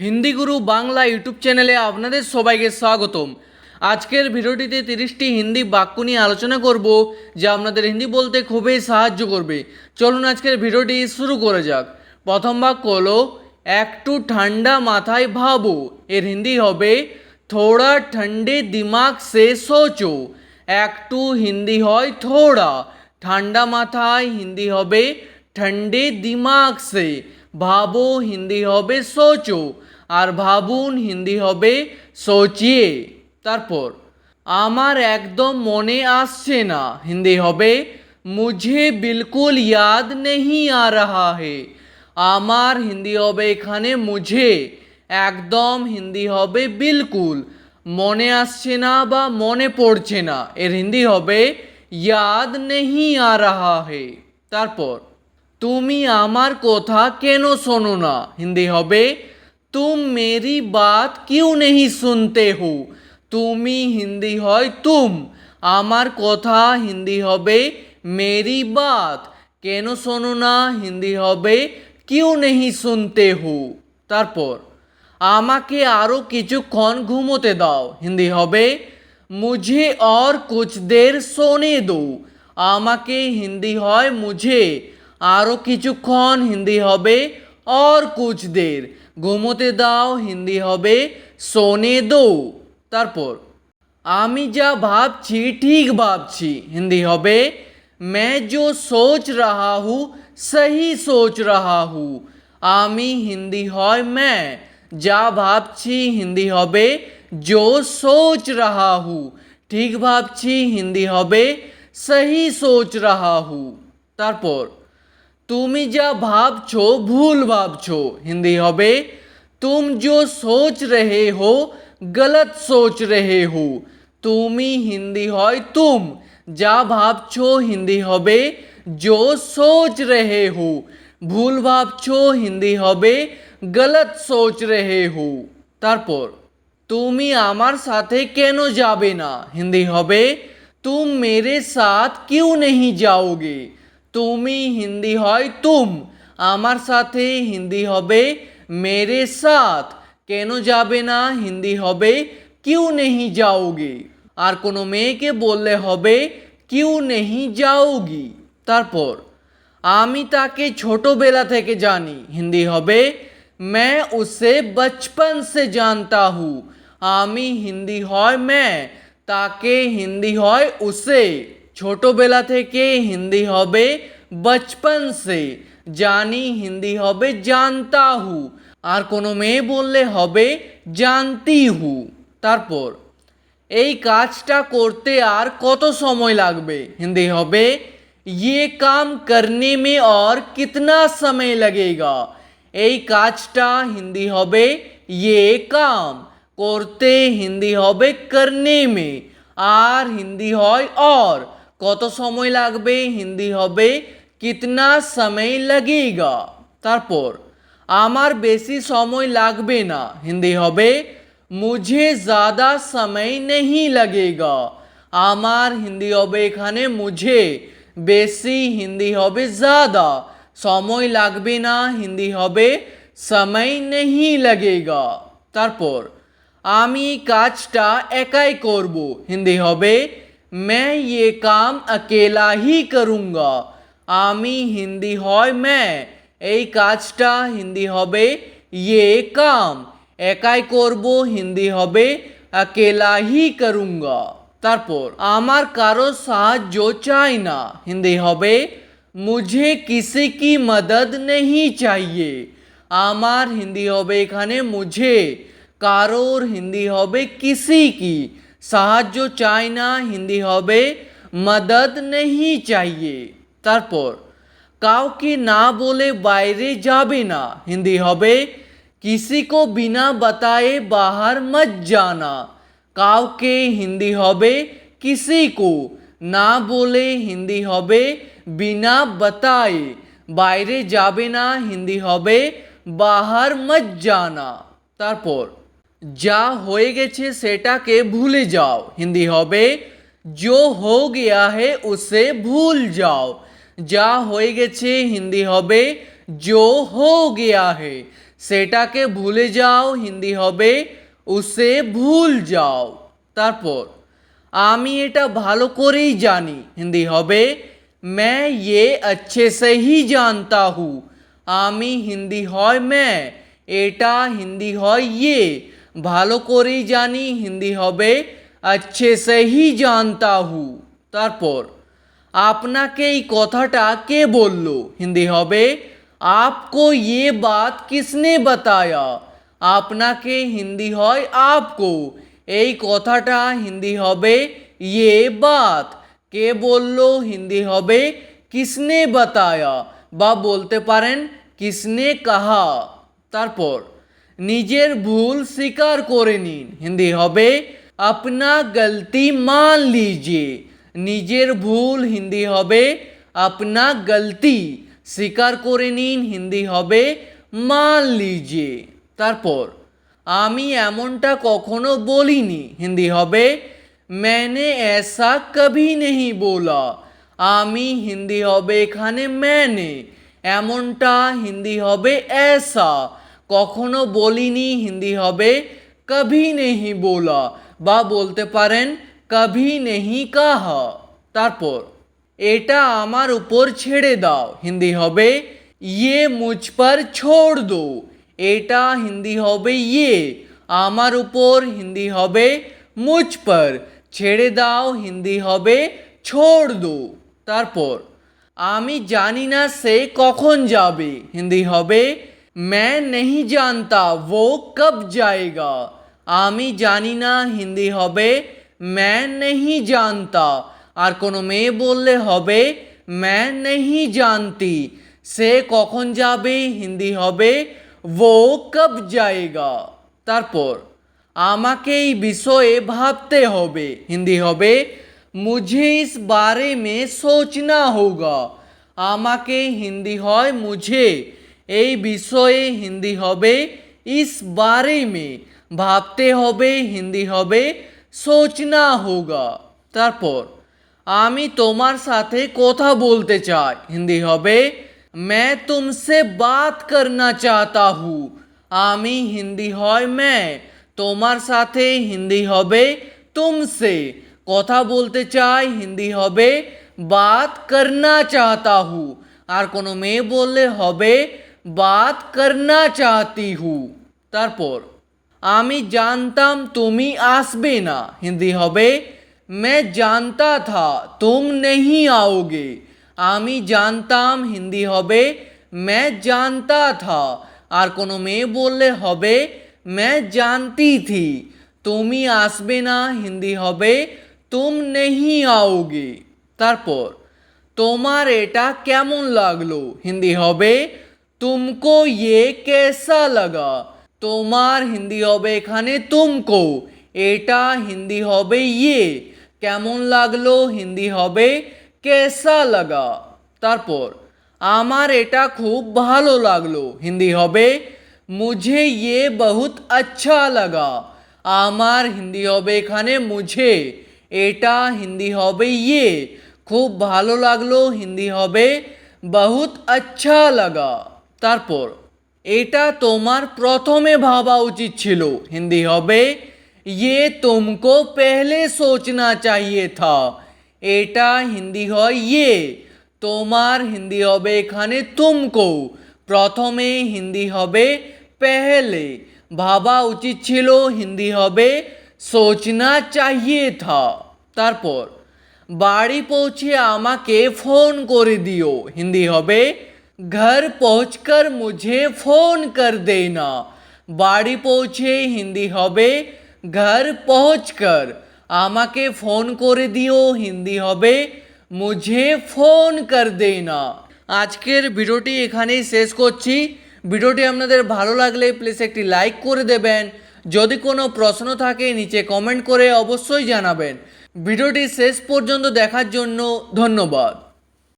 হিন্দি গুরু Bangla YouTube চ্যানেলে আপনাদের সবাইকে স্বাগতম। আজকের ভিডিওটিতে তিরিশটি হিন্দি বাক্য নিয়ে আলোচনা করব, যা আপনাদের হিন্দি বলতে খুবই সাহায্য করবে। চলুন আজকের ভিডিওটি শুরু করে যাক। প্রথম বাক্য হলো, একটু ঠান্ডা মাথায় ভাবো। এর হিন্দি হবে, থোড়া ঠান্ডে দিমাগ সে সোচো। একটু হিন্দি হয় থোড়া। ঠান্ডা মাথায় হিন্দি হবে ঠান্ডে দিমাগ সে। ভাবো হিন্দি হবে সোচো। আর ভাবুন হিন্দি হবে সোচিয়ে। তারপর, আমার একদম মনে আসছে না, হিন্দি হবে, মুঝে বিলকুল ইয়াদ নেই আ রাহা হে। আমার হিন্দি হবে এখানে মুঝে। একদম হিন্দি হবে বিলকুল। মনে আসছে না বা মনে পড়ছে না, এর হিন্দি হবে, ইয়াদ নেই আ রাহা হে। তারপর, তুমি আমার কথা কেন শোনো না? হিন্দি হবে তুম মেরি বাত কিউ নেহি শুনতে হু তুমি হিন্দি হয় তুম আমার কথা হিন্দি হবে, মেরি বাত। কেন শোনো না, হিন্দি হবে, কিউ নেহি শুনতে হু? তারপর, আমাকে আরও কিছুক্ষণ ঘুমোতে দাও। হিন্দি হবে, মুঝে অর কুছ দের সোনে দো। আমাকে হিন্দি হয়, মুঝে। আরও কিছুক্ষণ হিন্দি হবে অর কুছ দের। ঘুমোতে দাও হিন্দি হবে সোনে দো তারপর আমি যা ভাবছি ঠিক ভাবছি হিন্দি হবে मैं जो सोच रहा हूँ सही सोच रहा हूँ আমি হিন্দি হয় मैं যা ভাবছি হিন্দি হবে जो सोच रहा हूँ ঠিক ভাবছি হিন্দি হবে সহি সোচ রাহা হু তারপর তুমি যা ভাবছো ভুল ভাবছো হিন্দি হবে তুম जो सोच रहे हो गलत सोच रहे हो তুমি হিন্দি হয় তুম যা ভাবছো হিন্দি হবে जो सोच रहे हो ভুল ভাবছো হিন্দি হবে গলত সোচ রহে হো তারপর তুমি আমার সাথে কেন যাবে না হিন্দি হবে তুম মেরে সাথ কিউ নেহি যাওগে তুমি হিন্দি হয় তুম আমার সাথে হিন্দি হবে মেরে সাথ কেন যাবে না হিন্দি হবে কিউ নেহি যাওগে আর কোনো মেয়েকে বললে হবে কিউ নেহি যাওগি তারপর আমি তাকে ছোটবেলা থেকে জানি হিন্দি হবে मैं उसे बचपन से जानता हूँ আমি হিন্দি হয় मैं তাকে হিন্দি হয় উসে ছোটবেলা থেকে হিন্দি হবে বচপন সে জানি হিন্দি হবে জানতা হু আর কোনো মেয়ে বললে হবে জানতি হু তারপর এই কাজটা করতে আর কত সময় লাগবে হিন্দি হবে ये काम करने में और कितना समय लगेगा এই কাজটা হিন্দি হবে ये काम করতে হিন্দি হবে করনে মে আর হিন্দি হয় और কত সময় লাগবে? হিন্দি হবে, কিতনা সময় লাগেগা? তারপর, আমার বেশি সময় লাগবে না। হিন্দি হবে, মুঝে জাদা সময় নেই লাগেগা। আমার হিন্দি হবে এখানে মুঝে, বেশি হিন্দি হবে জাদা সময় লাগবে না, হিন্দি হবে, সময় নেই লাগেগা। তারপর, আমি কাজটা একাই করব। হিন্দি হবে मैं ये काम अकेला ही करूँगा আমি হিন্দি হয় मैं এই কাজটা হিন্দি হবে ये काम একাই করব হিন্দি হবে अकेला ही करूँगा তারপর আমার কারো সাহায্য চাই না হিন্দি হবে মুঝে কিসি কি মদদ নেই চাইয়ে আমার হিন্দি হবে এখানে মুঝে কারোর হিন্দি হবে কিসি কি সাহায্য চাই না হিন্দি হবে মদদ নেই চাইয়ে তারপর কাউকে না বলে বাইরে যাবে না হিন্দি হবে কিসি কো বিনা বাতায়ে বাহার মত জানা কাউকে হিন্দি হবে কিসি কো না বলে হিন্দি হবে বিনা বাতায়ে বাইরে যাবে না হিন্দি হবে বাহার মত জানা তারপর যা হয়ে গেছে সেটাকে ভুলে যাও হিন্দি হবে जो हो गया है उसे ভুল যাও যা হয়ে গেছে হিন্দি হবে जो हो गया है সেটাকে ভুলে যাও হিন্দি হবে উসে ভুল যাও তারপর আমি এটা ভালো করেই জানি হিন্দি হবে मैं ये अच्छे से ही जानता हूँ আমি হিন্দি হয় मैं এটা হিন্দি হয় ইয়ে ভালো করেই জানি, হিন্দি হবে, আচ্ছে সেহি জানতা হু। তারপর, আপনাকে এই কথাটা কে বলল? হিন্দি হবে, আপকো ইয়ে বাত কিসনে বাতায়া? আপনাকে হিন্দি হয় আপকো। এই কথাটা হিন্দি হবে ইয়ে বাত। কে বলল? হিন্দি হবে, কিসনে বাতায়া? বা বলতে পারেন, কিসনে কাহা? তারপর নিজের ভুল স্বীকার করে নিন। হিন্দি হবে, আপনা গলতি মান লিজিয়ে। নিজের ভুল হিন্দি হবে, আপনা গলতি স্বীকার করে নিন। হিন্দি হবে, মান লিজিয়ে। তারপর, আমি এমনটা কখনো বলিনি। হিন্দি হবে ম্যানে এসা কভি নেই বোলা আমি হিন্দি হবে এখানে ম্যানে এমনটা হিন্দি হবে এসা কখনো বলিনি হিন্দি হবে, কভি নেহি বোলা, বা বলতে পারেন, কভি নেহি কাহা। তারপর, এটা আমার উপর ছেড়ে দাও, হিন্দি হবে ইয়ে মুঝ পর ছোড় দো, এটা হিন্দি হবে ইয়ে আমার উপর হিন্দি হবে, মুঝ পর, ছেড়ে দাও, হিন্দি হবে, ছোড় দো। তারপর, আমি জানি না সে কখন যাবে, হিন্দি হবে मैं नहीं जानता वो कब जाएगा আমি জানি না হিন্দি হবে मैं नहीं जानता আর কোনো মেয়ে বললে হবে मैं नहीं जानती সে কখন যাবে হিন্দি হবে वो कब जाएगा তারপর আমাকে এই বিষয়ে ভাবতে হবে হিন্দি হবে মুঝে ইস বারে মে সোচনা হোগা আমাকে হিন্দি হয় মুঝে এই বিষয়ে হিন্দি হবে ইস বারে মে ভাবতে হবে হিন্দি হবে সোচনা হোগা তারপর আমি তোমার সাথে কথা বলতে চাই হিন্দি হবে मैं तुमसे बात करना चाहता हूँ আমি হিন্দি হয় मैं তোমার সাথে হিন্দি হবে তুমসে কথা বলতে চাই হিন্দি হবে বাত করনা চাহতা হু আর কোনো মেয়ে বললে হবে বাত করনা চাহতি হু তারপর আমি জানতাম তুমি আসবে না হিন্দি হবে मैं जानता था तुम नहीं आओगे আমি জানতাম হিন্দি হবে मैं जानता था আর কোনো মেয়ে বললে হবে मैं जानती थी তুমি আসবে না হিন্দি হবে তুম নেহি आओगे তারপর তোমার এটা কেমন লাগলো হিন্দি হবে তুমকো ইয়ে কেসা লাগা তোমার হিন্দি হবে এখানে তুমকো এটা হিন্দি হবে ইয়ে কেমন লাগল হিন্দি হবে কেসা লাগা তারপর আমার এটা খুব ভালো লাগল হিন্দি হবে মুঝে ইয়ে বহুত আচ্ছা লাগা আমার হিন্দি হবে এখানে মুঝে এটা হিন্দি হবে ইয়ে খুব ভালো লাগল হিন্দি হবে বহুত আচ্ছা লাগা তারপর, এটা তোমার প্রথমে ভাবা উচিত ছিল। হিন্দি হবে ইয়ে তুমকো পেহলে সোচনা চাহিয়ে থা। এটা হিন্দি হয় ইয়ে। তোমার হিন্দি হবে এখানে তুমকো। প্রথমে হিন্দি হবে, পেহলে। ভাবা উচিত ছিল, হিন্দি হবে, সোচনা চাহিয়ে থা। তারপর, বাড়ি পৌঁছে আমাকে ফোন করে দিও। হিন্দি হবে ঘর পৌঁছকর মুঝে ফোন কর দেনা বাড়ি পৌঁছে হিন্দি হবে ঘর পৌঁছকর আমাকে ফোন করে দিও হিন্দি হবে মুঝে ফোন কর দেনা আজকের ভিডিওটি এখানেই শেষ করছি ভিডিওটি আপনাদের ভালো লাগলে প্লিজ একটি লাইক করে দেবেন যদি কোনো প্রশ্ন থাকে নিচে কমেন্ট করে অবশ্যই জানাবেন ভিডিওটি শেষ পর্যন্ত দেখার জন্য ধন্যবাদ